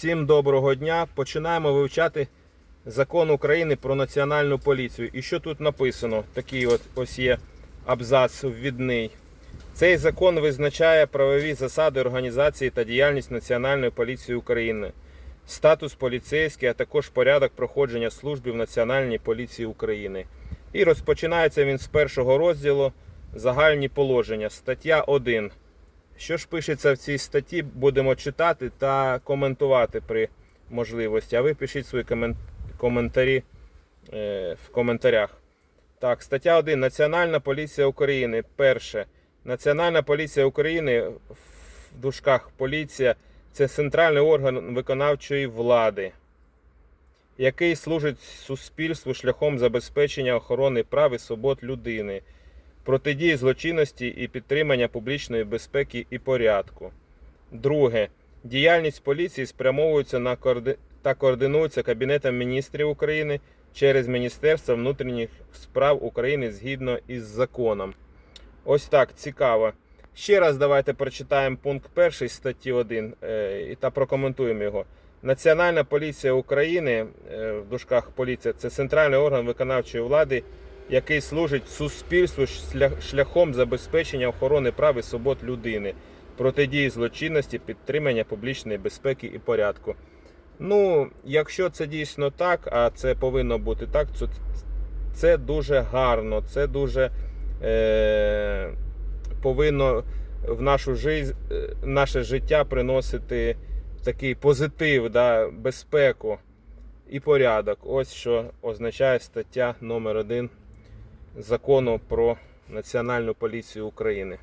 Всім доброго дня. Починаємо вивчати закон України про національну поліцію. І що тут написано? Такий от ось є абзац ввідний. Цей закон визначає правові засади організації та діяльність Національної поліції України, статус поліцейський, а також порядок проходження служби в Національній поліції України. І розпочинається він з першого розділу Загальні положення, стаття 1. Що ж пишеться в цій статті, будемо читати та коментувати при можливості. А ви пишіть свої коментарі е, в коментарях. Так, стаття 1. Національна поліція України. Перше. Національна поліція України в дужках поліція це центральний орган виконавчої влади, який служить суспільству шляхом забезпечення охорони прав і свобод людини, протидії злочинності і підтримання публічної безпеки і порядку. Друге. Діяльність поліції спрямовується на коорди... та координується Кабінетом міністрів України через Міністерство внутрішніх справ України згідно із законом. Ось так цікаво. Ще раз давайте прочитаємо пункт 1 статті 1 е, та прокоментуємо його. Національна поліція України е, в дужках поліція це центральний орган виконавчої влади, який служить суспільству шляхом забезпечення охорони прав і свобод людини, протидії злочинності, підтримання публічної безпеки і порядку. Ну, якщо це дійсно так, а це повинно бути так, то це дуже гарно, це дуже е, повинно в нашу жизнь, е, наше життя приносити такий позитив, да, безпеку і порядок. Ось що означає стаття номер 1 закону про Національну поліцію України.